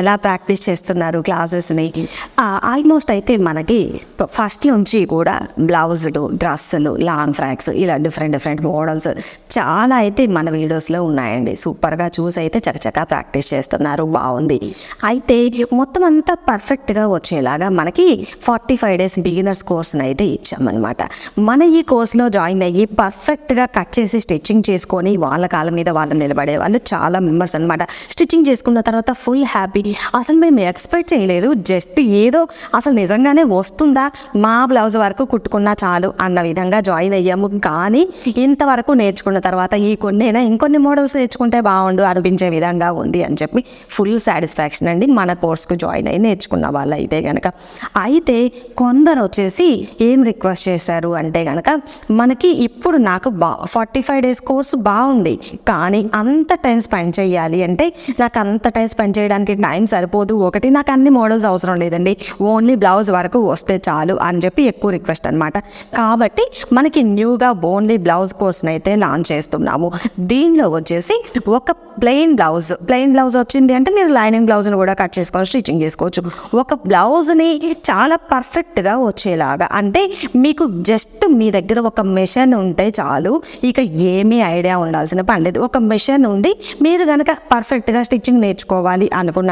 ఎలా ప్రాక్టీస్ చేస్తున్నారు క్లాసెస్ని? ఆల్మోస్ట్ అయితే మనకి ఫస్ట్ నుంచి కూడా బ్లౌజులు డ్రెస్సులు లాంగ్ ఫ్రాక్స్ ఇలా డిఫరెంట్ డిఫరెంట్ మోడల్స్ చాలా అయితే మన వీడియోస్లో ఉన్నాయండి. సూపర్గా చూసి అయితే చకచకా ప్రాక్టీస్ చేస్తున్నారు. బాగుంది. అయితే మొత్తం అంతా పర్ఫెక్ట్గా వచ్చేలాగా మనకి ఫార్టీ ఫైవ్ డేస్ బిగినర్స్ కోర్స్ని అయితే ఇచ్చామన్నమాట. మన ఈ కోర్స్లో జాయిన్ అయ్యి పర్ఫెక్ట్గా కట్ చేసి స్టిచ్చింగ్ చేసుకొని వాళ్ళ కాళ్ళ మీద వాళ్ళు నిలబడే వాళ్ళు చాలా మెంబర్స్ అనమాట స్టిచ్చింగ్ చేసుకున్న తర్వాత ఫుల్ హ్యాపీ అసలు మేము ఎక్స్పెక్ట్ చేయలేదు జస్ట్ ఏదో అసలు నిజంగానే వస్తుందా? మా బ్లౌజ్ వరకు కుట్టుకున్నా చాలు అన్న విధంగా జాయిన్ అయ్యాము. కానీ ఇంతవరకు నేర్చుకున్న తర్వాత ఈ కొన్నైనా ఇంకొన్ని మోడల్స్ నేర్చుకుంటే బాగుండు అనిపించే విధంగా ఉంది అని చెప్పి ఫుల్ సాటిస్ఫాక్షన్ అండి. మన కోర్స్కు జాయిన్ అయ్యి నేర్చుకున్న వాళ్ళు అయితే కనుక అయితే కొందరు వచ్చేసి ఏం రిక్వెస్ట్ చేశారు అంటే కనుక మనకి ఇప్పుడు నాకు బా ఫార్టీ ఫైవ్ డేస్ కోర్సు బాగుంది కానీ అంత టైం స్పెండ్ చేయాలి అంటే నాకు అంత టైం స్పెండ్ చేయడానికి టైం సరిపోదు. ఒకటి నాకు అన్ని మోడల్స్ అవసరం లేదండి. ఓన్లీ బ్లౌజ్ వరకు వస్తే చాలు అని చెప్పి ఎక్కువ రిక్వెస్ట్ అనమాట కాబట్టి మనకి న్యూగా ఓన్లీ బ్లౌజ్ కోర్స్ని అయితే లాంచ్ చేస్తున్నాము. దీనిలో వచ్చేసి ఒక ప్లెయిన్ బ్లౌజ్. ప్లెయిన్ బ్లౌజ్ వచ్చింది అంటే మీరు లైనింగ్ బ్లౌజ్ని కూడా కట్ చేసుకోవచ్చు స్టిచ్చింగ్ చేసుకోవచ్చు. ఒక బ్లౌజ్ని చాలా పర్ఫెక్ట్గా వచ్చేలాగా అంటే మీకు జస్ట్ మీ దగ్గర ఒక మెషిన్ ఉంటే చాలు. ఇక ఏమీ ఐడియా ఉండాల్సిన పని లేదు. ఒక మెషిన్ ఉండి మీరు కనుక పర్ఫెక్ట్గా స్టిచ్చింగ్ నేర్చుకోవాలి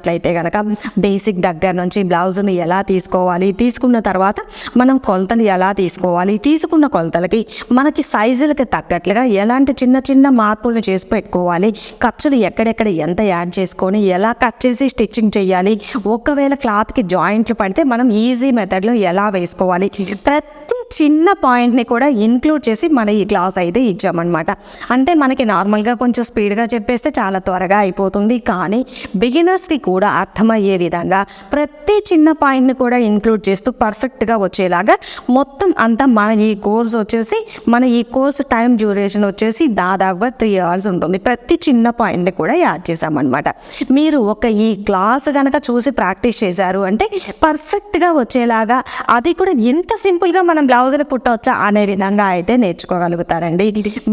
తీసుకున్నట్లయితే కనుక బేసిక్ దగ్గర నుంచి బ్లౌజ్ని ఎలా తీసుకోవాలి? తీసుకున్న తర్వాత మనం కొలతలు ఎలా తీసుకోవాలి? తీసుకున్న కొలతలకి మనకి సైజులకి తగ్గట్లుగా ఎలాంటి చిన్న చిన్న మార్పులను చేసి పెట్టుకోవాలి? ఖర్చులు ఎక్కడెక్కడ ఎంత యాడ్ చేసుకొని ఎలా కట్ చేసి స్టిచ్చింగ్ చేయాలి? ఒకవేళ క్లాత్కి జాయింట్లు పడితే మనం ఈజీ మెథడ్లో ఎలా వేసుకోవాలి? ప్రతి చిన్న పాయింట్ని కూడా ఇన్క్లూడ్ చేసి మన ఈ క్లాస్ అయితే ఇచ్చామన్నమాట. అంటే మనకి నార్మల్గా కొంచెం స్పీడ్గా చెప్పేస్తే చాలా త్వరగా అయిపోతుంది. కానీ బిగినర్స్కి కూడా అర్థమయ్యే విధంగా ప్రతి ప్రతి చిన్న పాయింట్ని కూడా ఇంక్లూడ్ చేస్తూ పర్ఫెక్ట్గా వచ్చేలాగా మొత్తం అంతా మన ఈ కోర్స్ వచ్చేసి మన ఈ కోర్స్ టైం డ్యూరేషన్ వచ్చేసి దాదాపుగా త్రీ అవర్స్ ఉంటుంది. ప్రతి చిన్న పాయింట్ని కూడా యాడ్ చేసామన్నమాట మీరు ఒక ఈ క్లాస్ కనుక చూసి ప్రాక్టీస్ చేశారు అంటే పర్ఫెక్ట్గా వచ్చేలాగా అది కూడా ఎంత సింపుల్గా మనం బ్లౌజ్ని పుట్టవచ్చా అనే విధంగా అయితే నేర్చుకోగలుగుతారండి.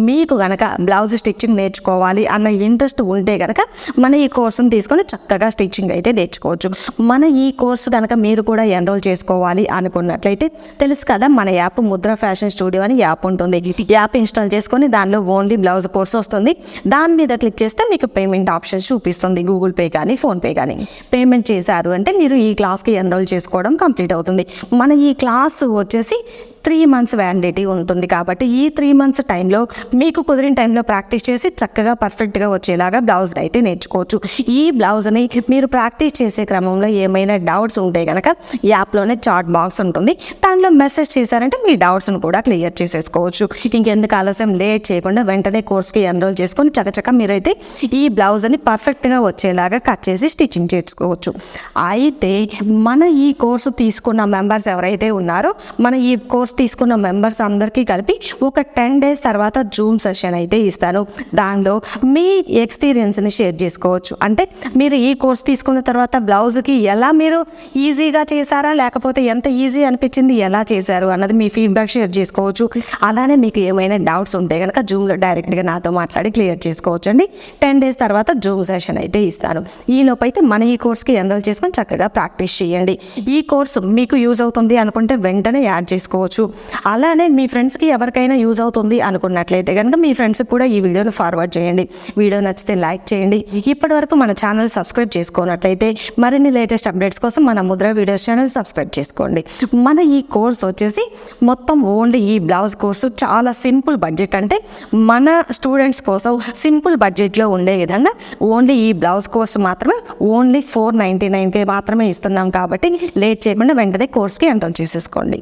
మీకు కనుక బ్లౌజ్ స్టిచ్చింగ్ నేర్చుకోవాలి అన్న ఇంట్రెస్ట్ ఉంటే కనుక మన ఈ కోర్సును తీసుకొని చక్కగా స్టిచ్చింగ్ అయితే నేర్చుకోవచ్చు. మన ఈ కోర్సు కనుక మీరు కూడా ఎన్రోల్ చేసుకోవాలి అనుకున్నట్లయితే తెలుసు కదా మన యాప్ ముద్ర ఫ్యాషన్ స్టూడియో అని యాప్ ఉంటుంది. యాప్ ఇన్స్టాల్ చేసుకొని దానిలో ఓన్లీ బ్లౌజ్ కోర్స్ వస్తుంది. దాని మీద క్లిక్ చేస్తే మీకు పేమెంట్ ఆప్షన్ చూపిస్తుంది. గూగుల్ పే కానీ ఫోన్పే కానీ. పేమెంట్ చేశారు అంటే మీరు ఈ క్లాస్కి ఎన్రోల్ చేసుకోవడం కంప్లీట్ అవుతుంది. మన ఈ క్లాస్ వచ్చేసి త్రీ మంత్స్ వ్యాలిడిటీ ఉంటుంది కాబట్టి ఈ త్రీ మంత్స్ టైంలో మీకు కుదిరిన టైంలో ప్రాక్టీస్ చేసి చక్కగా పర్ఫెక్ట్గా వచ్చేలాగా బ్లౌజ్ అయితే నేర్చుకోవచ్చు. ఈ బ్లౌజ్ని మీరు ప్రాక్టీస్ చేసే క్రమంలో ఏమైనా డౌట్స్ ఉంటే కనుక యాప్లోనే చాట్ బాక్స్ ఉంటుంది. దానిలో మెసేజ్ చేశారంటే మీ డౌట్స్ను కూడా క్లియర్ చేసేసుకోవచ్చు. ఇంకెందుకు ఆలస్యం లేట్ చేయకుండా వెంటనే కోర్స్కి ఎన్రోల్ చేసుకొని చకచక మీరైతే ఈ బ్లౌజ్ని పర్ఫెక్ట్గా వచ్చేలాగా కట్ చేసి స్టిచ్చింగ్ చేసుకోవచ్చు. అయితే మన ఈ కోర్సు తీసుకున్న మెంబర్స్ ఎవరైతే ఉన్నారో మన ఈ కోర్స్ తీసుకున్న మెంబర్స్ అందరికీ కలిపి ఒక టెన్ డేస్ తర్వాత జూమ్ సెషన్ అయితే ఇస్తాను. దానిలో మీ ఎక్స్పీరియన్స్ని షేర్ చేసుకోవచ్చు. అంటే మీరు ఈ కోర్స్ తీసుకున్న తర్వాత బ్లౌజ్కి ఎలా మీరు ఈజీగా చేశారా? లేకపోతే ఎంత ఈజీ అనిపించింది? ఎలా చేశారు? అన్నది మీ ఫీడ్బ్యాక్ షేర్ చేసుకోవచ్చు. అలానే మీకు ఏమైనా డౌట్స్ ఉంటే కనుక జూమ్లో డైరెక్ట్గా నాతో మాట్లాడి క్లియర్ చేసుకోవచ్చు అండి టెన్ డేస్ తర్వాత జూమ్ సెషన్ అయితే ఇస్తాను. ఈ అయితే మన ఈ కోర్స్కి ఎన్రోల్ చేసుకొని చక్కగా ప్రాక్టీస్ చేయండి. ఈ కోర్సు మీకు యూజ్ అవుతుంది అనుకుంటే వెంటనే యాడ్ చేసుకోవచ్చు. అలానే మీ ఫ్రెండ్స్కి ఎవరికైనా యూజ్ అవుతుంది అనుకున్నట్లయితే కనుక మీ ఫ్రెండ్స్కి కూడా ఈ వీడియోను ఫార్వర్డ్ చేయండి. వీడియో నచ్చితే లైక్ చేయండి. ఇప్పటివరకు మన ఛానల్ సబ్స్క్రైబ్ చేసుకున్నట్లయితే మరిన్ని లేటెస్ట్ అప్డేట్స్ కోసం మన ముద్ర వీడియోస్ ఛానల్ సబ్స్క్రైబ్ చేసుకోండి. మన ఈ కోర్స్ వచ్చేసి మొత్తం ఓన్లీ ఈ బ్లౌజ్ కోర్సు చాలా సింపుల్ బడ్జెట్ అంటే మన స్టూడెంట్స్ కోసం సింపుల్ బడ్జెట్లో ఉండే విధంగా ఓన్లీ ఈ బ్లౌజ్ కోర్స్ మాత్రమే ఓన్లీ ఫోర్ నైంటీ నైన్కే మాత్రమే ఇస్తున్నాం కాబట్టి లేట్ చేయకుండా వెంటనే కోర్స్కి ఎంటర్ చేసేసుకోండి.